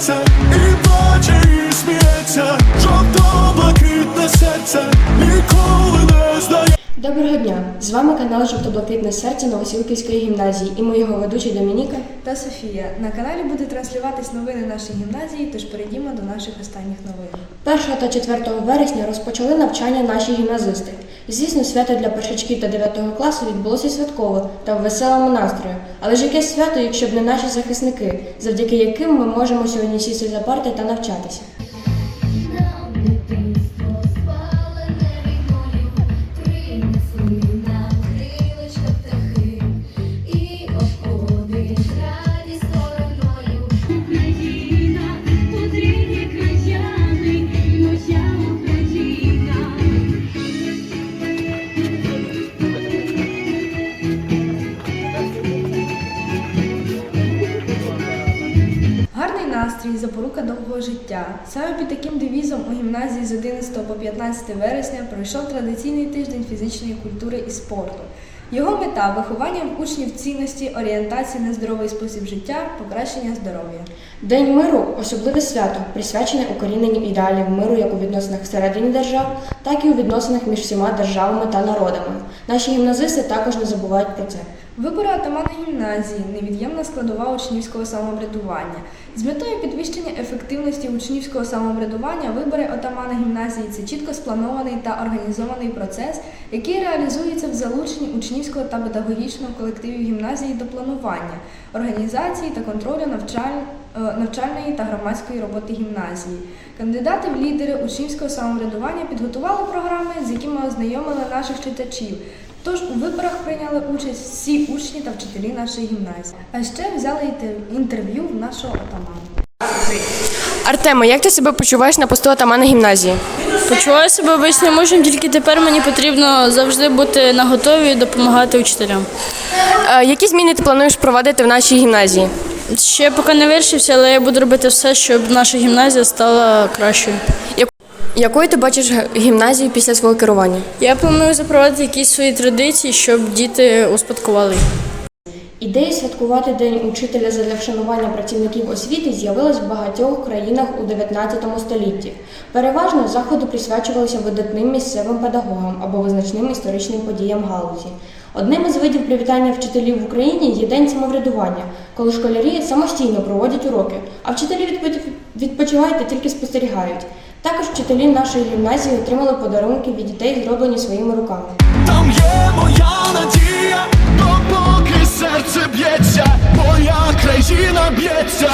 серце, З вами канал Жовто-Блакитне серце Новосілківської гімназії і ми його ведучі Домініка. та Софія. На каналі буде транслюватись новини нашої гімназії, тож перейдімо до наших останніх новин. 1 та 4 вересня розпочали навчання наші гімназисти. Звісно, свято для першачків та 9 класу відбулося святково та в веселому настрою. Але ж яке свято, якщо б не наші захисники, завдяки яким ми можемо сьогодні сісти за парти та навчатися. Настрій, запорука довгого життя. Саме під таким девізом у гімназії з 11 по 15 вересня пройшов традиційний тиждень фізичної культури і спорту. Його мета виховання учнів цінності, орієнтації на здоровий спосіб життя, покращення здоров'я. День миру особливе свято, присвячене укоріненню ідеалів миру як у відносинах всередині держав, так і у відносинах між всіма державами та народами. Наші гімназисти також не забувають про це. Вибори атамана гімназії невід'ємна складова учнівського самоврядування. З метою підвищення ефективності учнівського самоврядування вибори отамана гімназії це чітко спланований та організований процес, який реалізується в залученні учнівського та педагогічного колективів гімназії до планування, організації та контролю навчаль- е, навчальної та громадської роботи гімназії. Кандидати в лідери учнівського самоврядування підготували програми, з якими ознайомили наших читачів. Тож у виборах прийняли участь всі учні та вчителі нашої гімназії. А ще взяли інтерв'ю в нашого отамана. Артема, як ти себе почуваєш на посту атамана гімназії? Почуваю себе обичним учнем, тільки тепер мені потрібно завжди бути на готові і допомагати учителям. Е, які зміни ти плануєш впровадити в нашій гімназії? Ще поки не вирішився, але я буду робити все, щоб наша гімназія стала кращою. Якою ти бачиш гімназію після свого керування? Я планую запровадити якісь свої традиції, щоб діти успадкували. Ідея святкувати День учителя задля вшанування працівників освіти з'явилась в багатьох країнах у 19 столітті. Переважно заходи присвячувалися видатним місцевим педагогам або визначним історичним подіям галузі. Одним із видів привітання вчителів в Україні є День самоврядування, коли школярі самостійно проводять уроки, а вчителі відпочивають та тільки спостерігають. Також вчителі нашої гімназії отримали подарунки від дітей, зроблені своїми руками. Там є моя надія, допоки серце б'ється, моя країна б'ється.